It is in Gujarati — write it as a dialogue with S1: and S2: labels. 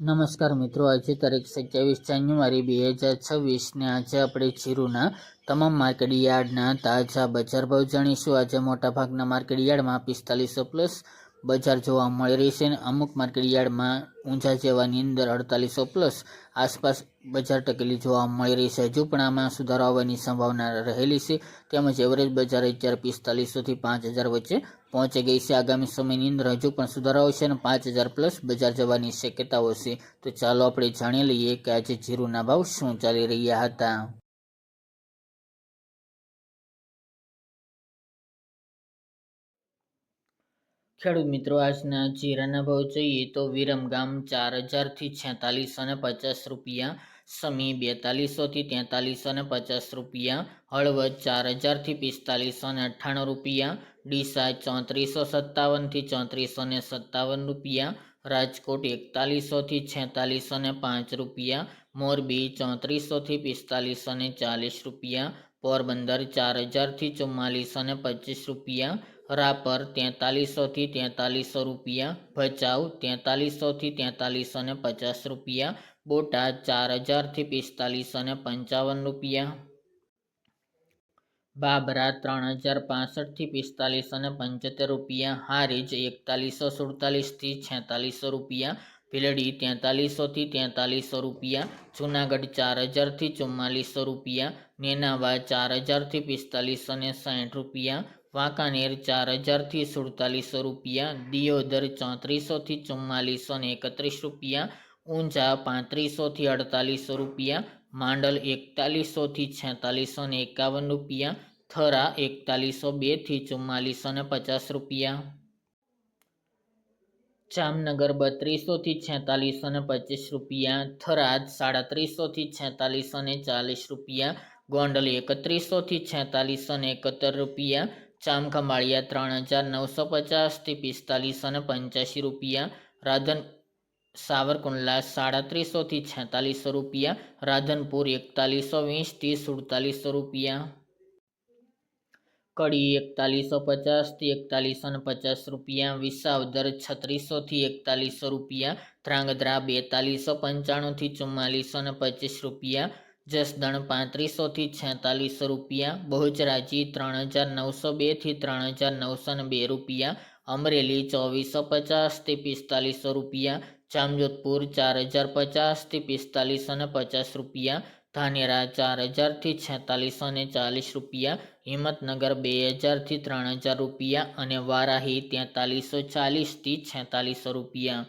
S1: નમસ્કાર મિત્રો, આજે તારીખ સત્યાવીસ જાન્યુઆરી બે હજાર છવ્વીસને આજે આપણે જીરુના તમામ માર્કેટ યાર્ડના તાજા બજાર ભાવ જાણીશું. આજે મોટાભાગના માર્કેટ યાર્ડમાં પિસ્તાલીસો પ્લસ બજાર જોવા મળી રહી છે અને અમુક માર્કેટ યાર્ડમાં ઊંઝા જેવાની અંદર અડતાલીસો પ્લસ આસપાસ બજાર ટકેલી જોવા મળી રહી છે. હજુ પણ આમાં સુધારો આવવાની સંભાવના રહેલી છે. તેમજ એવરેજ બજાર હજાર પિસ્તાલીસોથી પાંચ હજાર વચ્ચે પહોંચી ગઈ છે. આગામી સમયની અંદર હજુ પણ સુધારો આવશે અને પાંચ હજાર પ્લસ બજાર જવાની શક્યતાઓ છે. તો ચાલો આપણે જાણી લઈએ કે આજે જીરુના ભાવ શું ચાલી રહ્યા હતા. ખેડૂત મિત્રો, આજના જીરાના ભાવ જોઈએ તો વિરમગામ ચાર હજારથી છેતાલીસો ને પચાસ રૂપિયા, સમી બેતાલીસોથી તેતાલીસો ને પચાસ રૂપિયા, હળવદ ચાર હજારથી પિસ્તાલીસો ને અઠ્ઠાણું રૂપિયા, ડીસા ચોત્રીસો સત્તાવનથી ચોત્રીસો ને સત્તાવન રૂપિયા, રાજકોટ એકતાલીસોથી છેતાલીસો ને પાંચ રૂપિયા, મોરબી ચોત્રીસોથી પિસ્તાલીસો ને ચાલીસ રૂપિયા પોરબંદર ચાર હજારથી ચુમ્માલીસો ને પચીસ રૂપિયા, રાપર તેતાલીસોથી તેતાલીસો રૂપિયા, ભચાઉ તેતાલીસોથી તેતાલીસો ને પચાસ રૂપિયા, બોટાદ ચાર હજારથી પિસ્તાલીસો ને પંચાવન રૂપિયા. બાબરા ત્રણ હજાર પાસઠથી પિસ્તાલીસો ને પંચોતેર રૂપિયા, હારીજ એકતાલીસો સુડતાલીસથી છેતાલીસો રૂપિયા ભીલડી તેતાલીસોથી તેતાલીસો રૂપિયા, જુનાગઢ ચાર હજારથી ચુમ્માલીસો રૂપિયા નેનાવા ચાર હજારથી પિસ્તાલીસો ને સાઠ રૂપિયા, વાંકાનેર ચાર હજારથી સુડતાલીસો રૂપિયા, દિયોદર ચોત્રીસોથી ચુમ્માલીસો ને એકત્રીસ રૂપિયા, ઊંઝા પાંત્રીસોથી અડતાલીસો રૂપિયા, માંડલ એકતાલીસોથી છેતાલીસો ને એકાવન રૂપિયા, થરા એકતાલીસો બેથી ચુમ્માલીસો ને પચાસ રૂપિયા. જામનગર બત્રીસોથી છેતાલીસ અને પચીસ રૂપિયા, થરાદ સાડત્રીસોથી છેતાલીસ અને ચાલીસ રૂપિયા, ગોંડલ એકત્રીસોથી છેતાલીસ અને એકોતેર રૂપિયા, ચામખંભાળિયા ત્રણ હજાર નવસો પચાસથી પિસ્તાલીસ અને પંચ્યાસી રૂપિયા, રાધન સાવરકુંડલા સાડત્રીસોથી છેતાલીસો રૂપિયા, રાધનપુર એકતાલીસો વીસથી સુડતાલીસો રૂપિયા. કડી એકતાલીસો પચાસથી એકતાલીસો ને પચાસ રૂપિયા વિસાવદર છત્રીસોથી એકતાલીસો રૂપિયા, ધ્રાંગધ્રા બેતાલીસો પંચાણુંથી ચુમ્માલીસો ને પચીસ રૂપિયા, જસદણ પાંત્રીસોથી છેતાલીસો રૂપિયા, બહુચરાજી ત્રણ હજાર નવસો બેથી ત્રણ હજાર નવસો ને બે રૂપિયા, અમરેલી ચોવીસો પચાસથી પિસ્તાલીસો રૂપિયા, જામજોધપુર ચાર હજાર પચાસથી પિસ્તાલીસો ને પચાસ રૂપિયા ધાનેરા ચાર હજારથી છેતાલીસો ને ચાલીસ રૂપિયા, હિંમતનગર બે હજારથી ત્રણ હજાર રૂપિયા અને વારાહી તેતાલીસો ચાલીસથી છેતાલીસો રૂપિયા.